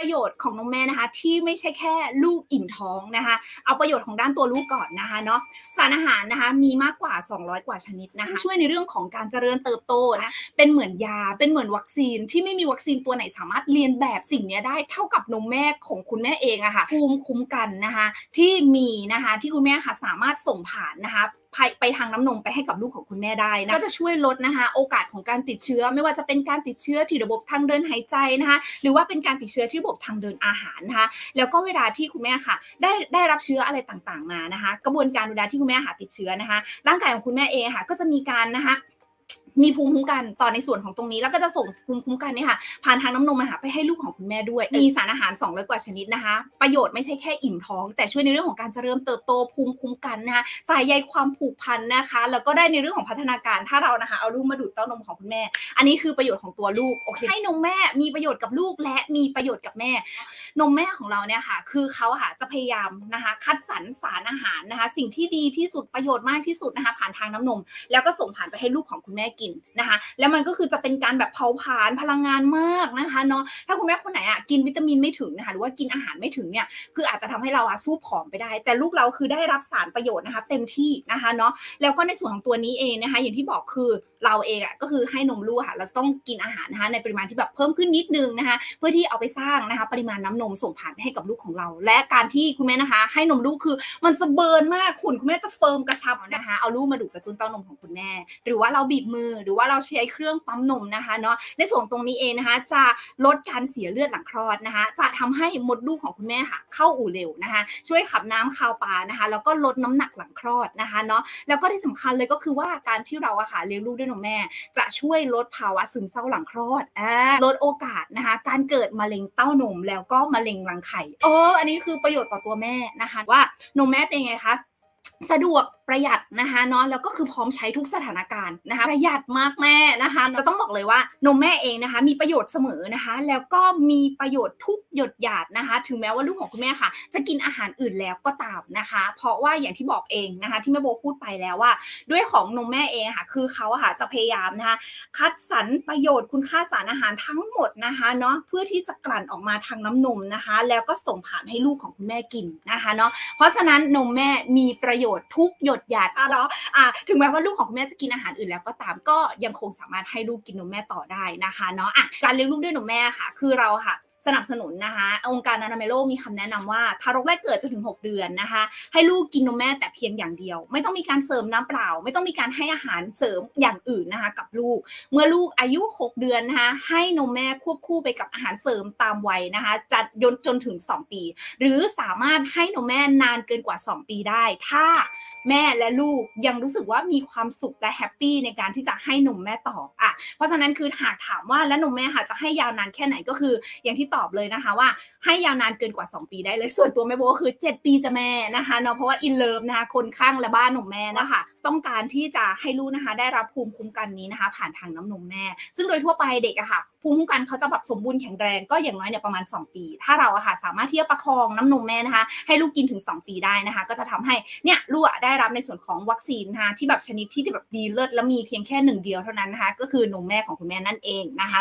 ประโยชน์ของนมแม่นะคะ ที่ไม่ใช่แค่ลูกอิ่มท้องนะคะ เอาประโยชน์ของด้านตัวลูกก่อนนะคะเนาะสารอาหารนะคะมีมากกว่า 200 กว่าชนิดนะคะ ช่วยในเรื่องของการเจริญเติบโตนะเป็นเหมือนยาเป็นเหมือนวัคซีนที่ไม่มีวัคซีนตัวไหนสามารถเรียนแบบสิ่งนี้ได้เท่ากับนมแม่ของคุณแม่เองอะค่ะภูมิคุ้มกันนะคะ ที่มีนะคะที่คุณแม่ค่ะสามารถส่งผ่านนะคะ ไปไปทางน้ำนมไปให้กับลูกของคุณแม่ได้นะก็จะช่วยลดนะคะ โอกาสของการติดเชื้อ ไม่ว่าจะเป็นการติดเชื้อที่ระบบทางเดินหายใจนะคะ หรือว่าเป็นการติดเชื้อที่ระบบทางเดินอาหารนะคะ แล้วก็เวลาที่คุณแม่ค่ะ ได้ได้รับเชื้ออะไรต่างๆมานะคะ กระบวนการเวลาที่คุณแม่หาติดเชื้อนะคะ ร่างกายของคุณแม่เองค่ะ ก็จะมีการนะคะ มีภูมิคุ้มกันต่อในส่วนของตรงนี้ แล้วก็จะส่งภูมิคุ้มกันเนี่ยค่ะผ่านทางน้ำนมนะคะไปให้ลูกของคุณแม่ด้วย มีสารอาหาร 200 กว่าชนิดนะคะ ประโยชน์ไม่ใช่แค่อิ่มท้อง แต่ช่วยในเรื่องของการเจริญเติบโตภูมิคุ้มกันนะคะสายใยความผูกพันนะคะ แล้วก็ได้ในเรื่องของพัฒนาการถ้าเรานะคะเอาลูกมาดูดเต้านมของคุณแม่ อันนี้คือประโยชน์ของตัวลูกโอเคให้นมแม่มีประโยชน์กับลูกและมีประโยชน์กับแม่ นมแม่ของเราเนี่ยค่ะ คือเขาอะค่ะจะพยายามนะคะคัดสรรสารอาหารนะคะ สิ่งที่ดีที่สุดประโยชน์มากที่สุดนะคะผ่านทางน้ำนม แล้วก็ส่งผ่านไปให้ลูกของคุณแม่กินนะคะ แล้วมันก็คือจะเป็นการแบบเผาผลาญพลังงานมากนะคะเนาะถ้าคุณแม่คนไหนอะกินวิตามินไม่ถึงนะคะหรือว่ากินอาหารไม่ถึงเนี่ยคืออาจจะทำให้เราอะสู้ผอมไปได้ แต่ลูกเราคือได้รับสารประโยชน์นะคะ เต็มที่นะคะเนาะแล้วก็ในส่วนของตัวนี้เองนะคะ อย่างที่บอกคือเราเองอะก็คือให้นมลูกค่ะเราจะต้องกินอาหารนะคะในปริมาณที่แบบเพิ่มขึ้นนิดนึงนะคะ เพื่อที่เอาไปสร้างนะคะ ปริมาณน้ำนมส่งผ่านไปให้กับลูกของเรา และการที่คุณแม่นะคะ ให้นมลูกคือมันจะเบิร์นมากขุนคุณแม่จะเฟิร์มกระชับนะคะเอาลูกมาดูดกระตุ้นเต้านมของคุณแม่ หรือว่าเราบีบมือ หรือว่าเราใช้เครื่องปั๊มนมนะคะเนาะในส่วนตรงนี้เองนะคะ จะลดการเสียเลือดหลังคลอดนะคะ จะทำให้มดลูกของคุณแม่ค่ะ เข้าอู่เร็วนะคะ ช่วยขับน้ำคาวปลานะคะ แล้วก็ลดน้ำหนักหลังคลอดนะคะเนาะแล้วก็ที่สำคัญเลยก็คือว่าการที่เราอะค่ะเลี้ยงลูกด้วยนมแม่ จะช่วยลดภาวะซึมเศร้าหลังคลอดอ่าลดโอกาสนะคะ การเกิดมะเร็งเต้านมแล้วก็มะเร็งรังไข่เอออันนี้คือประโยชน์ต่อตัวแม่นะคะ ว่านมแม่เป็นไงคะ สะดวกประหยัดนะคะเนาะแล้วก็คือพร้อมใช้ทุกสถานการณ์นะคะประหยัดมากแม่นะคะจะต้องบอกเลยว่านมแม่เองนะคะ มีประโยชน์เสมอนะคะ แล้วก็มีประโยชน์ทุกหยดหยาดนะคะ ถึงแม้ว่าลูกของคุณแม่ค่ะ จะกินอาหารอื่นแล้วก็ตามนะคะ เพราะว่าอย่างที่บอกเองนะคะ ที่แม่โบพูดไปแล้วว่า ด้วยของนมแม่เองค่ะ คือเขาค่ะจะพยายามนะคะ คัดสรรประโยชน์คุณค่าสารอาหารทั้งหมดนะคะเนาะเพื่อที่จะกลั่นออกมาทางน้ำนมนะคะ แล้วก็ส่งผ่านให้ลูกของคุณแม่กินนะคะเนาะเพราะฉะนั้นนมแม่มีประโยชน์ทุกหยดหยาดเนาะอะถึงแม้ว่าลูกของคุณแม่จะกินอาหารอื่นแล้วก็ตามก็ยังคงสามารถให้ลูกกินนมแม่ต่อได้นะคะเนาะอะการเลี้ยงลูกด้วยนมแม่ค่ะ คือเราค่ะ สนับสนุนนะคะ องค์การอนามัยโลกมีคำแนะนำว่าทารกแรกเกิดจนถึง 6 เดือนนะคะ ให้ลูกกินนมแม่แต่เพียงอย่างเดียว ไม่ต้องมีการเสริมน้ำเปล่า ไม่ต้องมีการให้อาหารเสริมอย่างอื่นนะคะกับลูก เมื่อลูกอายุ 6 เดือนนะคะให้นมแม่ควบคู่ไปกับอาหารเสริมตามวัยนะคะจัดยนจนถึง 2 ปี หรือสามารถให้นมแม่นานเกินกว่า 2 ปีได้ ถ้า แม่และลูกยังรู้สึกว่ามีความสุขและแฮปปี้ในการที่จะให้นมแม่ต่ออะเพราะฉะนั้นคือหากถามว่าแล้วนมแม่ค่ะจะให้ยาวนานแค่ไหนก็คืออย่างที่ตอบเลยนะคะว่าให้ยาวนานเกินกว่า 2 ปีได้เลยส่วนตัวแม่โบก็คือ 7 ปีจะแม่นะคะเนาะเพราะว่าอินเลิฟนะคะคนข้างและบ้านของแม่นะคะต้องการที่จะให้ลูกนะคะ ได้รับภูมิคุ้มกันนี้นะคะ ผ่านทางน้ำนมแม่ ซึ่งโดยทั่วไปเด็กอะค่ะภูมิคุ้มกันเขาจะแบบสมบูรณ์แข็งแรงก็อย่างน้อยเนี่ยประมาณ 2 ปี ถ้าเราอะค่ะสามารถที่จะประคองน้ำนมแม่นะคะ ให้ลูกกินถึง 2 ปีได้นะคะ ก็จะทำให้เนี่ยลูกอะได้รับในส่วนของวัคซีนนะคะที่แบบชนิดที่แบบดีเลิศและมีเพียงแค่หนึ่งเดียวเท่านั้นนะคะ ก็คือนมแม่ของคุณแม่นั่นเองนะคะ